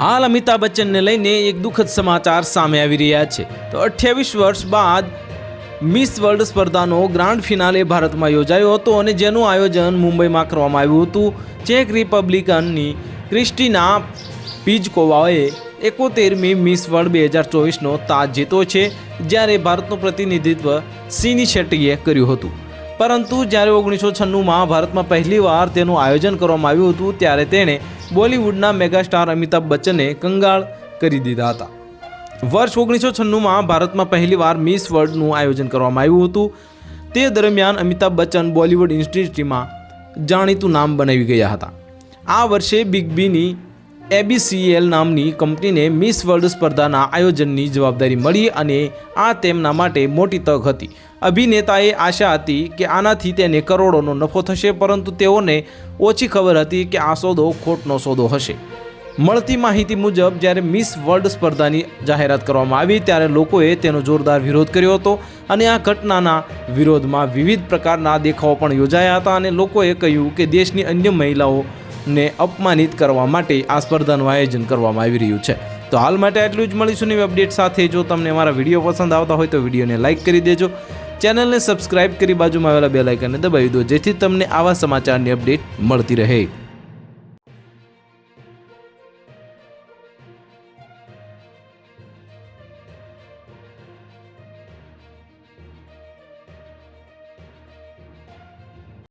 હાલ અમિતાભ બચ્ચનને લઈને એક દુઃખદ સમાચાર સામે આવી રહ્યા છે. તો અઠ્યાવીસ વર્ષ બાદ મિસ વર્લ્ડ સ્પર્ધાનો ગ્રાન્ડ ફિનાલે ભારતમાં યોજાયો હતો અને જેનું આયોજન મુંબઈમાં કરવામાં આવ્યું હતું. ચેક રિપબ્લિકનની ક્રિસ્ટીના પિજકોવાએ એકોતેરમી મિસ વર્લ્ડ બે હજાર ચોવીસનો તાજ જીતો છે, જ્યારે ભારતનું પ્રતિનિધિત્વ સિની શેટ્ટીએ કર્યું હતું. પરંતુ જ્યારે ઓગણીસો છન્નુંમાં ભારતમાં પહેલીવાર તેનું આયોજન કરવામાં આવ્યું હતું, ત્યારે તેણે બોલિવૂડના મેગાસ્ટાર અમિતાભ બચ્ચને કંગાળ કરી દીધા હતા. વર્ષ ઓગણીસો છન્નુંમાં ભારતમાં પહેલીવાર મિસ વર્લ્ડનું આયોજન કરવામાં આવ્યું હતું. તે દરમિયાન અમિતાભ બચ્ચન બોલિવૂડ ઇન્ડસ્ટ્રીમાં જાણીતું નામ બનાવી ગયા હતા. આ વર્ષે બિગ બીની એબીસીએલ નામની કંપનીને મિસ વર્લ્ડ સ્પર્ધાના આયોજનની જવાબદારી મળી અને આ તેમના માટે મોટી તક હતી. અભિનેતાએ આશા હતી કે આનાથી તેને કરોડોનો નફો થશે, પરંતુ તેઓને ઓછી ખબર હતી કે આ સોદો ખોટનો સોદો હશે. મળતી માહિતી મુજબ, જ્યારે મિસ વર્લ્ડ સ્પર્ધાની જાહેરાત કરવામાં આવી, ત્યારે લોકોએ તેનો જોરદાર વિરોધ કર્યો હતો અને આ ઘટનાના વિરોધમાં વિવિધ પ્રકારના દેખાવો પણ યોજાયા હતા અને લોકોએ કહ્યું કે દેશની અન્ય મહિલાઓને અપમાનિત કરવા માટે આ સ્પર્ધાનું આયોજન કરવામાં આવી રહ્યું છે. તો હાલ માટે આટલું જ મળીશું નવી અપડેટ સાથે. જો તમને મારા વીડિયો પસંદ આવતા હોય તો વિડીયોને લાઇક કરી દેજો. ચેનલને સબસ્ક્રાઇબ કરી બાજુમાં આવેલા બે લાઇકનને દબાવી દો, જેથી તમને આવા સમાચારની અપડેટ મળતી રહે.